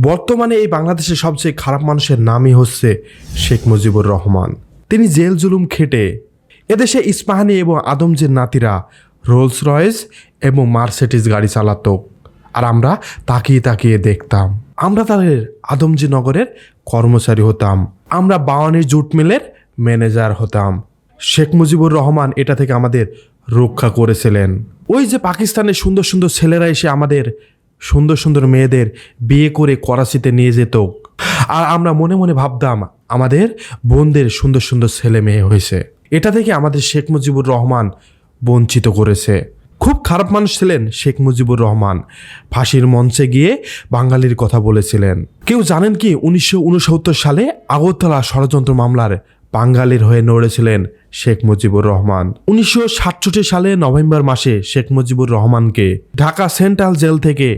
বর্তমানে এই বাংলাদেশের সবচেয়ে খারাপ মানুষের নামই হচ্ছে শেখ মুজিবুর রহমান। তিনি জেল জুলুম খেটে এদেশে ইস্পাহানি এবং আদমজের নাতিরা রোলস রয়েস এবং মার্সেটিস গাড়ি চালাতো, আর আমরা তাকিয়ে তাকিয়ে দেখতাম। আমরা তাদের আদমজি নগরের কর্মচারী হতাম। আমরা বাওয়ানির জুট মিলের ম্যানেজার হতাম। শেখ মুজিবুর রহমান এটা থেকে আমাদের রক্ষা করেছিলেন। ওই যে পাকিস্তানের সুন্দর সুন্দর ছেলেরা এসে আমাদের সুন্দর সুন্দর মেয়েদের বিয়ে করে করাচিতে নিয়ে যেত। আর আমরা মনে মনে ভাবতাম, আমাদের বোনদের সুন্দর সুন্দর ছেলে মেয়ে হয়েছে। এটা থেকে আমাদের শেখ মুজিবুর রহমান বঞ্চিত করেছে। খুব খারাপ মানুষ ছিলেন শেখ মুজিবুর রহমান। ফাঁসির মঞ্চে গিয়ে বাঙালির কথা বলেছিলেন। কেউ জানেন কি, উনিশশো উনসত্তর সালে আগরতলা ষড়যন্ত্র মামলার বাঙালির হয়ে নড়েছিলেন শেখ মুজিবুর রহমান। উনিশশো সাতষট্টি সালে নভেম্বর মাসে শেখ মুজিবুর রহমানকে ঢাকা সেন্ট্রাল জেল থেকে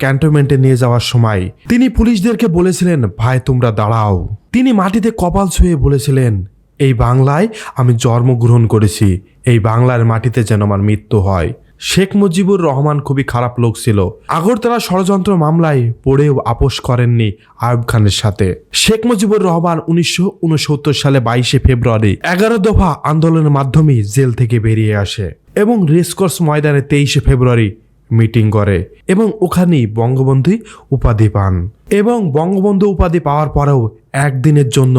ক্যান্টনমেন্টে নিয়ে যাওয়ার সময় তিনি পুলিশদেরকে বলেছিলেন, ভাই, তোমরা দাঁড়াও। তিনি মাটিতে কপাল ছুঁয়ে বলেছিলেন, এই বাংলায় আমি জন্মগ্রহণ করেছি। এই বাংলার মাটিতে যেন আমার মৃত্যু হয়। শেখ মুজিবুর রহমান খুবই খারাপ লোক ছিল। আগরতলা ষড়যন্ত্র মামলায় পড়েও আপোষ করেননি আয়ুব খানের সাথে। শেখ মুজিবুর রহমান উনিশশো সালে বাইশে ফেব্রুয়ারি এগারো দফা আন্দোলনের মাধ্যমে জেল থেকে বেরিয়ে আসে এবং রেসকোর্স ময়দানে তেইশে ফেব্রুয়ারি মিটিং করে এবং ওখানেই বঙ্গবন্ধু উপাধি পান। এবং বঙ্গবন্ধু উপাধি পাওয়ার পরেও একদিনের জন্য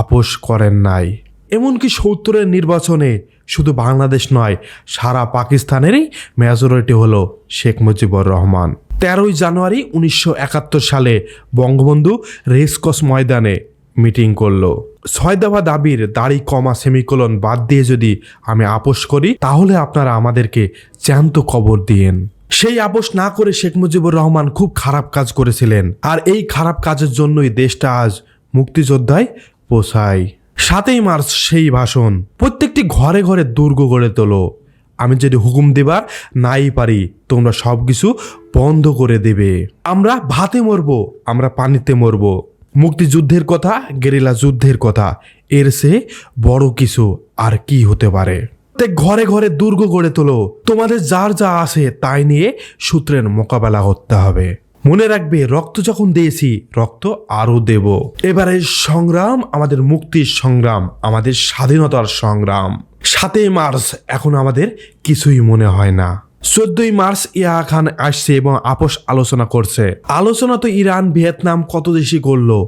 আপোষ করেন নাই। এমনকি সত্তরের নির্বাচনে শুধু বাংলাদেশ নয়, সারা পাকিস্তানেরই মেজরিটি হলো শেখ মুজিবুর রহমান। তেরোই জানুয়ারি উনিশশো একাত্তর সালে বঙ্গবন্ধু রেসকস ময়দানে মিটিং করল। ছয় দফা দাবির দাড়ি কমা সেমিকোলন বাদ দিয়ে যদি আমি আপোষ করি, তাহলে আপনারা আমাদেরকে জ্যান্ত কবর দিয়েন। সেই আপোষ না করে শেখ মুজিবুর রহমান খুব খারাপ কাজ করেছিলেন। আর এই খারাপ কাজের জন্যই দেশটা আজ মুক্তিযোদ্ধায় পোষায় সাতই মার্চ সেই ভাষণ। প্রত্যেকটি ঘরে ঘরে দুর্গ গড়ে তোলো। আমি যদি হুকুম দেবার নাই পারি, তোমরা সব কিছু বন্ধ করে দেবে। আমরা ভাতে মরবো, আমরা পানিতে মরবো। মুক্তিযুদ্ধের কথা, গেরিলা যুদ্ধের কথা, এর সে বড় কিছু আর কি হতে পারে? ঘরে ঘরে দুর্গ গড়ে তোলো। তোমাদের যার যা আছে তাই নিয়ে সূত্রের মোকাবেলা করতে হবে। মনে রাখবে, রক্ত যখন দিয়েছি, রক্ত আরও দেব। এবারে সংগ্রাম আমাদের মুক্তির সংগ্রাম, আমাদের স্বাধীনতার সংগ্রাম। সাতই মার্চ এখন আমাদের কিছুই মনে হয় না। চোদ্দই মার্চ ইয়া খান আসছে এবং আপোষ আলোচনা করছে। আলোচনা তো ইরান, ভিয়েতনাম কত দেশই করল।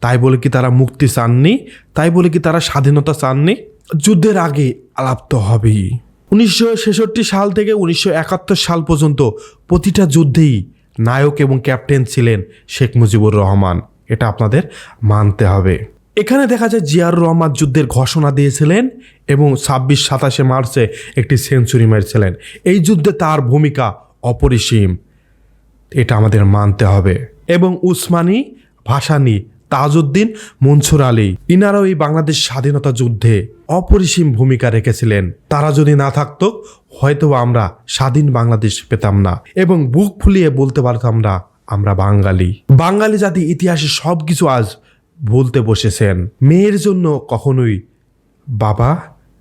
তাই বলে কি তারা মুক্তি চাননি? তাই বলে কি তারা স্বাধীনতা চাননি? যুদ্ধের আগে আলাপ তো হবেই। উনিশশো ছেষট্টি সাল থেকে উনিশশো একাত্তর সাল পর্যন্ত প্রতিটা যুদ্ধেই নায়ক এবং ক্যাপ্টেন ছিলেন শেখ মুজিবুর রহমান। এটা আপনাদের মানতে হবে। এখানে দেখা যায় জিয়ার রহমান যুদ্ধের ঘোষণা দিয়েছিলেন এবং ছাব্বিশ সাতাশে মার্চে একটি সেঞ্চুরি মেরেছিলেন। এই যুদ্ধে তার ভূমিকা অপরিসীম। এটা আমাদের মানতে হবে। এবং উসমানী, ভাসানী তাজউদ্দিন মনসুর আলী। ইনারাও এই বাংলাদেশ স্বাধীনতা যুদ্ধে অপরিসীম ভূমিকা রেখেছিলেন। তারা যদি না থাকতো হয়তো আমরা স্বাধীন বাংলাদেশ পেতাম না। এবং বুক ফুলিয়ে বলতে পারতাম না আমরা বাঙালি। বাঙালি জাতি ইতিহাসে সব কিছু আজ ভুলতে বসেছেন। মেয়ের জন্য কখনোই বাবা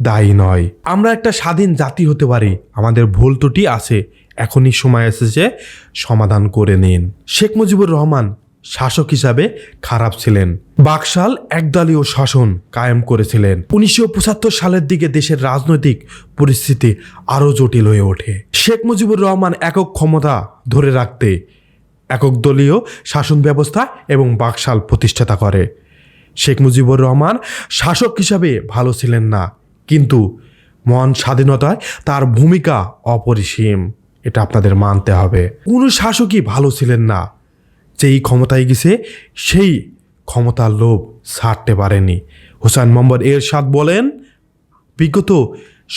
দায়ী নয়। আমরা একটা স্বাধীন জাতি হতে পারি। আমাদের ভুল ত্রুটি আছে। এখনই সময় এসেছে সমাধান করে নিন। শেখ মুজিবুর রহমান শাসক হিসাবে খারাপ ছিলেন। বাকশাল একদলীয় শাসন কায়েম করেছিলেন। উনিশশো পঁচাত্তর সালের দিকে দেশের রাজনৈতিক পরিস্থিতি আরও জটিল হয়ে ওঠে। শেখ মুজিবুর রহমান একক ক্ষমতা ধরে রাখতে একক দলীয় শাসন ব্যবস্থা এবং বাকশাল প্রতিষ্ঠাতা করে। শেখ মুজিবুর রহমান শাসক হিসাবে ভালো ছিলেন না, কিন্তু মহান স্বাধীনতায় তার ভূমিকা অপরিসীম। এটা আপনাদের মানতে হবে। কোনো শাসকই ভালো ছিলেন না। যেই ক্ষমতায় গেছে, সেই ক্ষমতার লোভ ছাড়তে পারেনি। হোসেন মোহাম্মদ এরশাদ বলেন, বিগত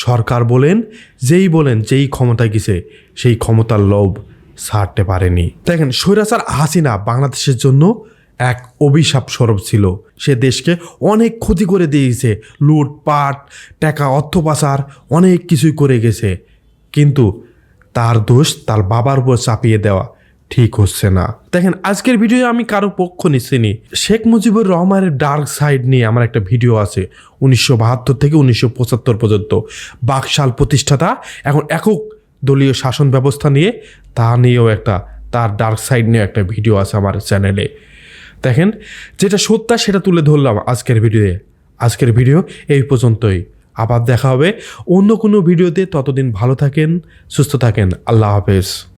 সরকার বলেন, যেই বলেন যেই ক্ষমতায় গেছে, সেই ক্ষমতার লোভ ছাড়তে পারেনি। দেখেন, স্বৈরাচার হাসিনা বাংলাদেশের জন্য এক অভিশাপ স্বরূপ ছিল। সে দেশকে অনেক ক্ষতি করে দিয়েছে। লুটপাট, টাকা, অর্থ পাচার, অনেক কিছুই করে গেছে। কিন্তু তার দোষ তার বাবার উপর চাপিয়ে দেওয়া ঠিক হচ্ছে না। দেখেন, আজকের ভিডিও আমি কারও পক্ষ নিচ্ছি নি শেখ মুজিবুর রহমানের ডার্ক সাইড নিয়ে আমার একটা ভিডিও আছে, উনিশশো বাহাত্তর থেকে উনিশশো পঁচাত্তর পর্যন্ত। বাকশাল প্রতিষ্ঠাতা, এখন একক দলীয় শাসন ব্যবস্থা নিয়ে তা নিয়েও একটা, তার ডার্ক সাইড নিয়ে একটা ভিডিও আছে আমার চ্যানেলে দেখেন, যেটা সত্য, সেটা তুলে ধরলাম আজকের ভিডিওতে আজকের ভিডিও এই পর্যন্তই। আবার দেখা হবে অন্য কোনো ভিডিওতে ততদিন ভালো থাকেন, সুস্থ থাকেন। আল্লাহ হাফেজ।